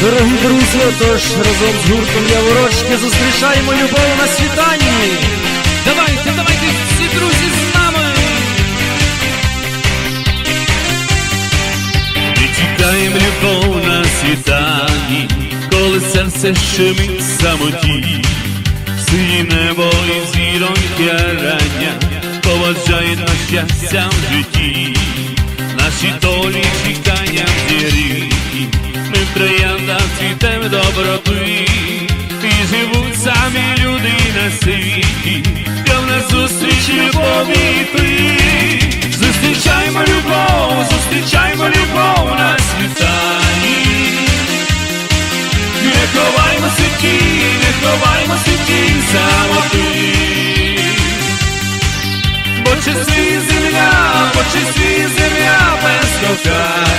Дорогі друзі, отож разом з гуртом Яворочки зустрічаємо любов на світанні. Давайте, давайте всі друзі з нами. Ми чекаємо любов на світанні, коли серце щемить в самоті, сині небо і зіроньки рання, поважають на щастя в житті, наші долі чеканням зірі, ми в трояндах цвітем доброти, і живуть самі люди на світі, Йдем на зустріч любові йти. Зустрічаймо любов, зустрічаймо любов на світанні. Не ховаймо сіті, не ховаймо сіті самоти. Бо часи земля, бо часи земля без кохання.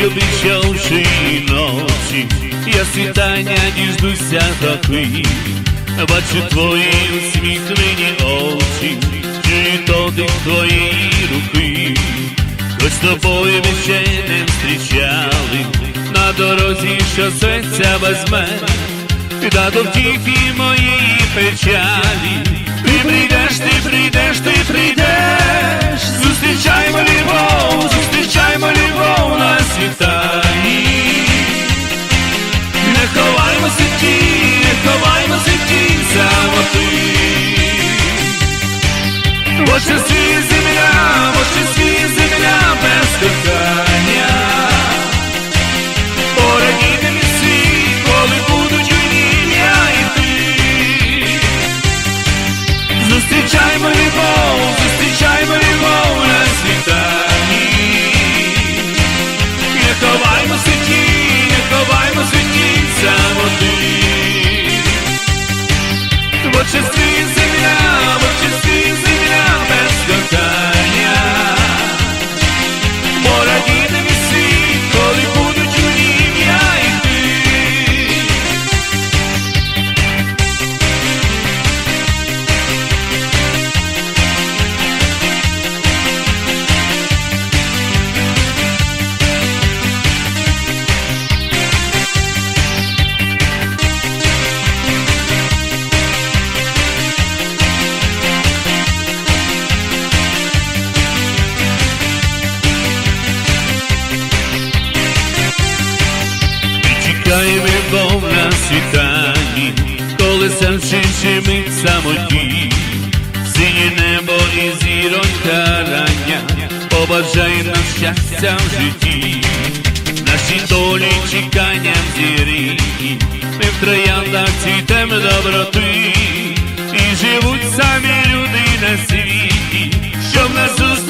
Вечори обіцявши ночі, я світання діждуся такий, бачу твої усміхнені очі, чую дотик твоєї руки, хоч з тобою ми ще не зустрічали, на дорозі, що серця мене, та до втіхи моєї печалі, ти прийдеш, ти прийдеш, ти прийдеш, зустрічаймо любов, зустрічаймо любов на світанні. Чекає любов на світанні, коли сам вчинче самоті, синє небо і зіронька рання, побажає нам щастя в житті, наші долі чеканням зірі, ми в трояндах цвітемо доброти, і живуть самі люди на світі, що нас зустріли.